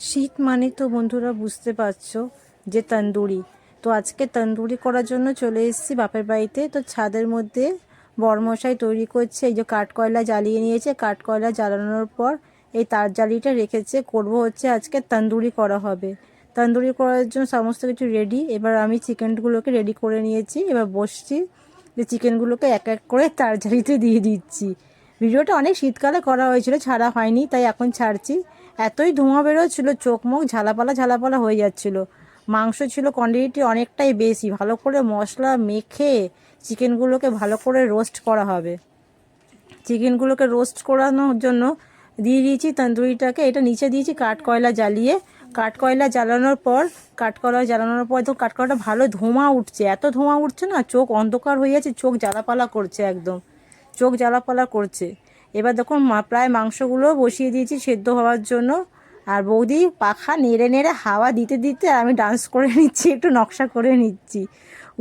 শীত মানে তো বন্ধুরা বুঝতে পারছ যে তন্দুরি। তো আজকে তন্দুরি করার জন্য চলে এসেছি বাপের বাড়িতে। তো ছাদের মধ্যে বরমশাই তৈরি করছে। এই যে কাঠকয়লা জ্বালিয়ে নিয়েছে। কাঠকয়লা জ্বালানোর পর এই তার জালিটা রেখেছে। করব হচ্ছে আজকে তন্দুরি করা হবে। তন্দুরি করার জন্য সমস্ত কিছু রেডি এবার আমি চিকেনগুলোকে রেডি করে নিয়েছি। এবার বসছি যে চিকেনগুলোকে এক এক করে তার জালিতে দিয়ে দিচ্ছি। ভিডিওটা অনেক শীতকালে করা হয়েছিল, ছাড়া হয়নি, তাই এখন ছাড়ছি। এতই ধোঁয়া বেরোচ্ছিল, চোখ মুখ ঝালাপালা ঝালাপালা হয়ে যাচ্ছিল। মাংস ছিল কোয়ান্টিটি অনেকটাই বেশি। ভালো করে মশলা মেখে চিকেনগুলোকে ভালো করে রোস্ট করা হবে। চিকেনগুলোকে রোস্ট করানোর জন্য দিয়ে দিয়েছি তন্দুরিটাকে। এটা নিচে দিয়েছি কাঠকয়লা জ্বালিয়ে। কাঠকয়লা জ্বালানোর পর, কাঠকয়লা জ্বালানোর পর তো কাঠকয়লাটা ভালো ধোঁয়া উঠছে। এত ধোঁয়া উঠছে না, চোখ অন্ধকার হয়ে যাচ্ছে চোখ জ্বালাপালা করছে একদম। চোখ জ্বালাপালা করছে। এবার দেখুন প্রায় মাংসগুলো বসিয়ে দিয়েছি সেদ্ধ হওয়ার জন্য। আর বৌদি পাখা নেড়ে নেড়ে হাওয়া দিতে দিতে আমি ডান্স করে নিচ্ছি, একটু নকশা করে নিচ্ছি।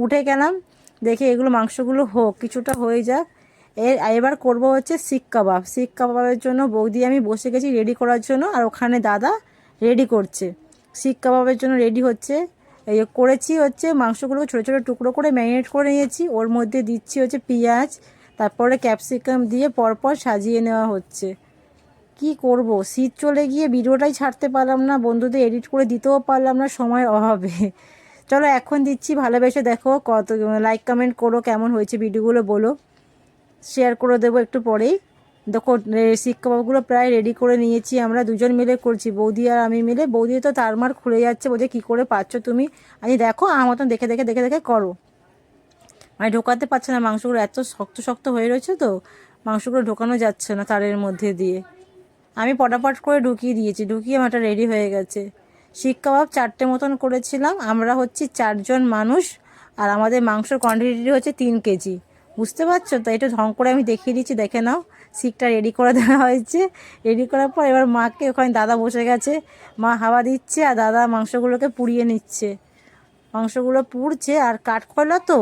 উঠে গেলাম, দেখে এগুলো মাংসগুলো হোক, কিছুটা হয়ে যাক। এর এবার করব হচ্ছে শিক কাবাব। শিক কাবাবের জন্য বৌদি, আমি বসে গেছি রেডি করার জন্য আর ওখানে দাদা রেডি করছে। শিক কাবাবের জন্য রেডি হচ্ছে। এই করেছি হচ্ছে মাংসগুলো ছোটো ছোটো টুকরো করে ম্যারিনেট করে নিয়েছি। ওর মধ্যে দিচ্ছি হচ্ছে পেঁয়াজ তারপরে ক্যাপসিকাম দিয়ে পরপর সাজিয়ে নেওয়া হচ্ছে। কি করব? শীত চলে গিয়ে ভিডিওটাই ছাড়তে পারলাম না, বন্ধুদের এডিট করে দিতেও পারলাম না সময়ের অভাবে। চলো এখন দিচ্ছি ভালোবেসে, দেখো কত লাইক কমেন্ট করো কেমন হয়েছে ভিডিওগুলো বলো। শেয়ার করে দেবো একটু পরেই। দেখো শিক কাবাবগুলো প্রায় রেডি করে নিয়েছি, আমরা দুজন মিলে করছি, বৌদি আর আমি মিলে। বৌদি তো তার মার খুলে যাচ্ছে বলছে, কী করে পাচ্ছ তুমি? আমি দেখো, আমার মতন দেখে দেখে দেখে দেখে করো। মানে ঢোকাতে পারছে না, মাংসগুলো এত শক্ত শক্ত হয়ে রয়েছে তো, মাংসগুলো ঢোকানো যাচ্ছে না তারের মধ্যে দিয়ে। আমি পটাপট করে ঢুকিয়ে দিয়েছি, ঢুকিয়ে আমারটা রেডি হয়ে গেছে। শিক কাবাব চারটে মতন করেছিলাম, আমরা হচ্ছি চারজন মানুষ, আর আমাদের মাংসর কোয়ান্টিটি হচ্ছে তিন কেজি। বুঝতে পারছ? তো এটা ঢং করে আমি দেখিয়ে দিচ্ছি, দেখে নাও। শিকটা রেডি করে দেওয়া হয়েছে। রেডি করার পর এবার মাকে ওখানে দাদা বসে গেছে, মা হাওয়া দিচ্ছে আর দাদা মাংসগুলোকে পুড়িয়ে নিচ্ছে। মাংসগুলো পুড়ছে আর কাঠকয়লা তো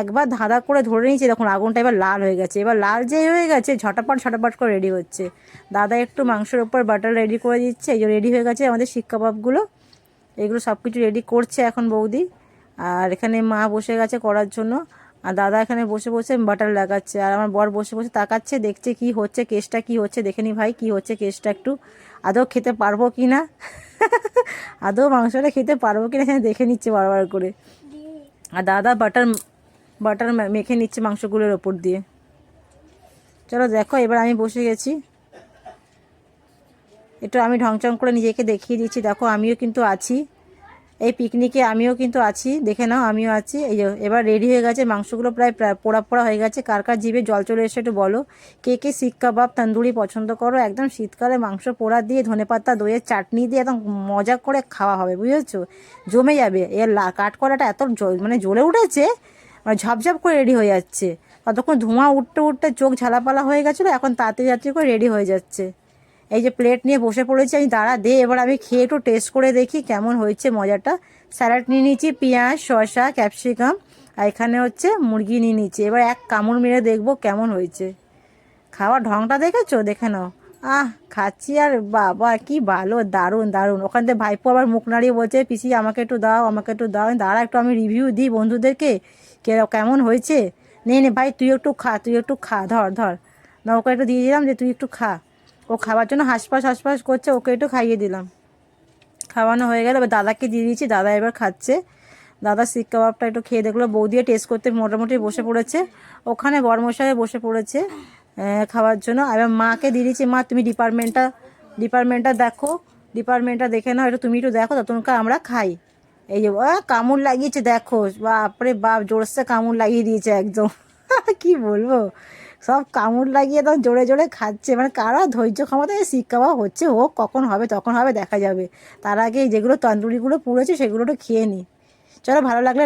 একবার ধাঁধা করে ধরে নিয়েছে। দেখুন, আগুনটা এবার লাল হয়ে গেছে। এবার লাল যে হয়ে গেছে, ঝটাপট ঝটাপট করে রেডি হচ্ছে। দাদা একটু মাংসের ওপর বাটার রেডি করে দিচ্ছে। এই যে রেডি হয়ে গেছে আমাদের শিক কাবাবগুলো। এগুলো সব কিছু রেডি করছে এখন বৌদি। আর এখানে মা বসে গেছে করার জন্য। আর দাদা এখানে বসে বসে বাটার লাগাচ্ছে আর আমার বর বসে বসে তাকাচ্ছে, দেখছে কি হচ্ছে কেসটা কি হচ্ছে, দেখে নি ভাই কি হচ্ছে কেসটা একটু। আদৌ খেতে পারব কি না? আদৌ মাংসটা খেতে পারব কি না এখানে দেখে নিচ্ছে বারবার করে। আর দাদা বাটার বাটার মেখে নিচ্ছে মাংসগুলোর ওপর দিয়ে। চলো দেখো, এবার আমি বসে গেছি। একটু আমি ঢংচং করে নিজেকে দেখিয়ে দিচ্ছি। দেখো, আমিও কিন্তু আছি। এই পিকনিকে আমিও কিন্তু আছি, দেখে নাও আমিও আছি। এই এবার রেডি হয়ে গেছে, মাংসগুলো প্রায় পোড়া পোড়া হয়ে গেছে। কার কার জিভে জল চলে এসে একটু বলো। কে কে শিক কাবাব, তন্দুরি পছন্দ করো, একদম শীতকালে মাংস পোড়া দিয়ে ধনেপাতা দইয়ের চাটনি দিয়ে একদম মজা করে খাওয়া হবে, বুঝেছ? জমে যাবে। এর লা কাঠকলাটা এত মানে জ্বলে উঠেছে মানে ঝপঝপ করে রেডি হয়ে যাচ্ছে। ততক্ষণ ধোঁয়া উঠতে উঠতে চোখ ঝালাপালা হয়ে গেছিল, এখন তাড়াতাড়ি করে রেডি হয়ে যাচ্ছে। এই যে প্লেট নিয়ে বসে পড়েছি, আমি দাঁড়া, দে, এবার আমি খেয়ে একটু টেস্ট করে দেখি কেমন হয়েছে মজাটা। স্যালাড নিয়ে নিয়েছি, পেঁয়াজ, শসা ক্যাপসিকাম আর এখানে হচ্ছে মুরগি নিয়ে নিয়েছি। এবার এক কামড় মেরে দেখব কেমন হয়েছে। খাওয়ার ঢংটা দেখেছ? দেখে নাও। আহ, খাচ্ছি আর বাবা, কি ভালো, দারুণ দারুণ। ওখান থেকে ভাইপো আবার মুখ নাড়িয়ে বলছে, পিসি, আমাকে একটু দাও, আমাকে একটু দাও। দাঁড়া, একটু আমি রিভিউ দিই বন্ধুদেরকে কেমন হয়েছে? নে নে, ভাই, তুই একটু খা, তুই একটু খা, ধর ধর। না ওকে একটু দিয়ে দিলাম যে, তুই একটু খা। ও খাওয়ার জন্য হাসপাস হাসপাস করছে, ওকে একটু খাইয়ে দিলাম। খাওয়ানো হয়ে গেল, এবার দাদাকে দিয়ে দিয়েছি, দাদা এবার খাচ্ছে। দাদা শিক কাবাবটা একটু খেয়ে দেখল বৌদিও টেস্ট করতে মোটামুটি বসে পড়েছে। ওখানে বরমশাই বসে পড়েছে খাওয়ার জন্য। এবার মাকে দিয়ে দিয়েছি, মা তুমি ডিপার্টমেন্টটা ডিপার্টমেন্টটা দেখো। ডিপার্টমেন্টটা দেখে নাও, একটু তুমি একটু দেখো ততক্ষণ আমরা খাই। এই যে কামড় লাগিয়েছে, দেখো। বাপরে বাপ, জোরসে কামড় লাগিয়ে দিয়েছে একদম। কি বলব? সব কামড় লাগিয়ে তখন জোরে জোরে খাচ্ছে। মানে কারা ধৈর্য ক্ষমতা শিক কাবাব হচ্ছে হোক কখন হবে, তখন হবে, দেখা যাবে। তার আগে যেগুলো তন্দুরিগুলো পুড়েছে, সেগুলো একটু খেয়ে নিই চলো ভালো লাগলে